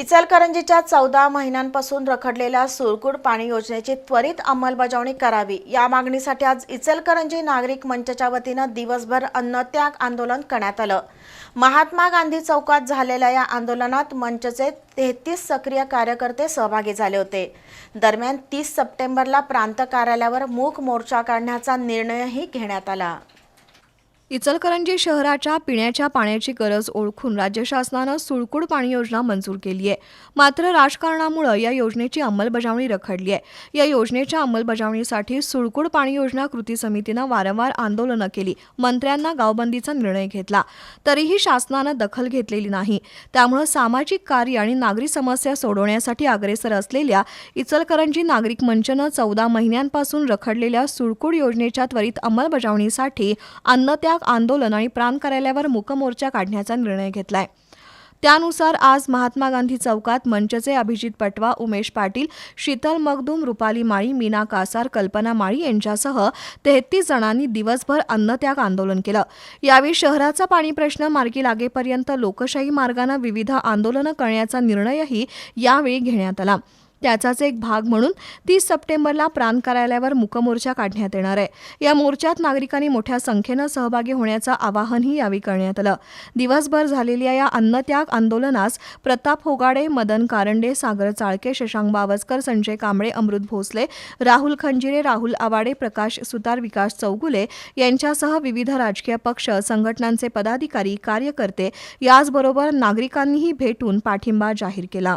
इचलकरंजीच्या चौदा महिन्यांपासून रखडलेल्या सुरकुड पाणी योजनेची त्वरित अंमलबजावणी करावी. या मागणीसाठी आज इचलकरंजी नागरिक मंचच्या वतीनं दिवसभर अन्नत्याग आंदोलन करण्यात आलं. महात्मा गांधी चौकात झालेल्या या आंदोलनात मंचचे तेहतीस सक्रिय कार्यकर्ते सहभागी झाले होते. दरम्यान तीस सप्टेंबरला प्रांत कार्यालयावर मूक मोर्चा काढण्याचा निर्णयही घेण्यात आला. इचलकरंजी शहराच्या पिण्याच्या पाण्याची गरज ओळखून राज्य शासनानं सुळकुड पाणी योजना मंजूर केली आहे. मात्र राजकारणामुळे या योजनेची अंमलबजावणी रखडली आहे. या योजनेच्या अंमलबजावणीसाठी सुळकुड पाणी योजना कृती समितीनं वारंवार आंदोलनं केली. मंत्र्यांना गावबंदीचा निर्णय घेतला. तरीही शासनानं दखल घेतलेली नाही. त्यामुळे सामाजिक कार्य आणि नागरी समस्या सोडवण्यासाठी अग्रेसर असलेल्या इचलकरंजी नागरिक मंचनं चौदा महिन्यांपासून रखडलेल्या सुळकुड योजनेच्या त्वरित अंमलबजावणीसाठी अन्नत्याग आंदोलन आणि प्राण कार्यालयावर मूकमोर्चा काढण्याचा निर्णय घेतलाय. त्यानुसार आज महात्मा गांधी चौकात मंचचे अभिजित पटवा उमेश पाटील शीतल मगदूम रुपाली माळी मीना कासार कल्पना माळी यांच्यासह तेहतीस जणांनी दिवसभर अन्नत्याग आंदोलन केलं. यावेळी शहराचा पाणी प्रश्न मार्गी लागेपर्यंत लोकशाही मार्गानं विविध आंदोलनं करण्याचा निर्णयही यावेळी घेण्यात आला. त्याचाच एक भाग म्हणून तीस सप्टेंबरला प्रांत कार्यालयावर मुकमोर्चा काढण्यात येणार आहे. या मोर्चात नागरिकांनी मोठ्या संख्येनं सहभागी होण्याचं आवाहनही यावेळी करण्यात आलं. दिवसभर झालेल्या या अन्नत्याग आंदोलनास प्रताप होगाडे मदन कारंडे सागर चाळके शशांक बावस्कर संजय कांबळे अमृत भोसले राहुल खंजिरे राहुल आवाडे प्रकाश सुतार विकास चौगुले यांच्यासह विविध राजकीय पक्ष संघटनांचे पदाधिकारी कार्यकर्ते याचबरोबर नागरिकांनीही भेटून पाठिंबा जाहीर केला.